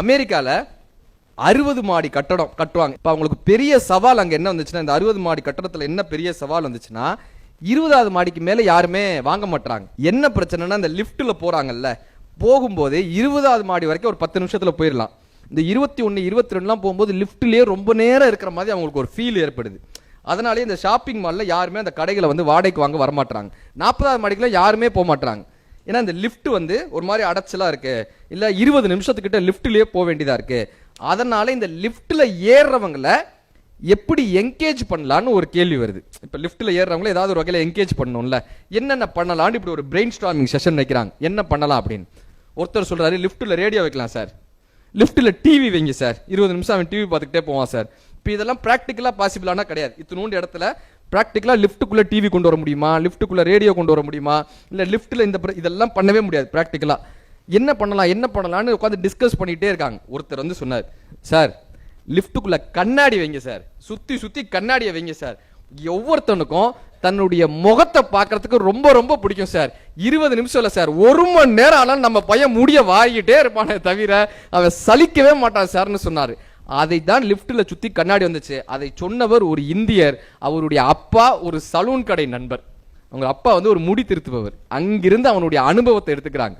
அமெரிக்காவில் அறுபது மாடி கட்டடம் கட்டுவாங்க. இப்போ அவங்களுக்கு பெரிய சவால் அங்கே என்ன வந்துச்சுன்னா இந்த அறுபது மாடி கட்டடத்தில் என்ன பெரிய சவால் வந்துச்சுன்னா இருபதாவது மாடிக்கு மேலே யாருமே வாங்க மாட்டாங்க என்ன பிரச்சனைனா இந்த லிஃப்ட்டில் போகிறாங்கல்ல போகும்போதே இருபதாவது மாடி வரைக்கும் ஒரு பத்து நிமிஷத்தில் போயிடலாம் இந்த இருபத்தி ஒன்று இருபத்தி ரெண்டுலாம் போகும்போது லிஃப்ட்லேயே ரொம்ப நேரம் இருக்கிற மாதிரி அவங்களுக்கு ஒரு ஃபீல் ஏற்படுது. அதனாலே இந்த ஷாப்பிங் மாலில் யாருமே அந்த கடைகளை வந்து வாடகைக்கு வாங்க வரமாட்டாங்க நாற்பதாவது மாடிக்கெலாம் யாருமே போக மாட்டாங்க ஏன்னா இந்த லிஃப்ட் வந்து ஒரு மாதிரி அடைச்சலாக இருக்கு. இல்லை இருபது நிமிஷத்துக்கிட்ட லிஃப்ட்லேயே போக வேண்டியதாக இருக்கு. அதனால இந்த லிஃப்ட்டில் ஏறுறவங்கள எப்படி என்கேஜ் பண்ணலான்னு ஒரு கேள்வி வருது. இப்போ லிஃப்ட்டில் ஏறுறவங்கள ஏதாவது ஒரு வகையில் என்கேஜ் பண்ணணும்ல. என்னென்ன பண்ணலான்னு இப்படி ஒரு பிரெயின் ஸ்டார்மிங் செஷன் வைக்கிறாங்க. என்ன பண்ணலாம் அப்படின்னு. ஒருத்தர் சொல்கிறாரு லிஃப்ட்டில் ரேடியோ வைக்கலாம் சார் லிஃப்ட்டில் டிவி வைங்க சார் இருபது நிமிஷம் அவன் டிவி பார்த்துக்கிட்டே போவான் சார் இப்போ இதெல்லாம் ப்ராக்டிக்கலாக பாசிபிளானா கிடையாது. இத்தினூண்டு இடத்துல ப்ராக்டிக்கலாக லிஃப்ட்டுக்குள்ளே டிவி கொண்டு வர முடியுமா? லிஃப்ட்டுக்குள்ளே ரேடியோ கொண்டு வர முடியுமா? இல்லை லிஃப்ட்டில் இந்த இதெல்லாம் பண்ணவே முடியாது ப்ராக்டிக்கலாக என்ன பண்ணலாம் என்ன பண்ணலாம்னு உட்காந்து டிஸ்கஸ் பண்ணிகிட்டே இருக்காங்க. ஒருத்தர் வந்து சொன்னார் சார் லிஃப்ட்டுக்குள்ளே கண்ணாடி வைங்க சார். சுற்றி சுற்றி கண்ணாடியை வைங்க சார். ஒவ்வொருத்தனுக்கும் தன்னுடைய முகத்தை பார்க்கறதுக்கு ரொம்ப ரொம்ப பிடிக்கும் சார். இருபது நிமிஷம் இல்லை சார். ஒரு மணி நேரம் ஆனாலும் நம்ம பையன் முடிய வாரிக்கிட்டே இருப்பானே தவிர அவன் சலிக்கவே மாட்டான் சார்னு சொன்னார். அதை தான் லிஃப்ட்ல சுத்தி கண்ணாடி வந்துச்சு. அதை சொன்னவர் ஒரு இந்தியர் அவருடைய அப்பா ஒரு சலூன் கடை நண்பர். அவங்க அப்பா வந்து ஒரு முடி திருத்துபவர். அங்கிருந்து அவனுடைய அனுபவத்தை எடுத்துக்கிறாங்க.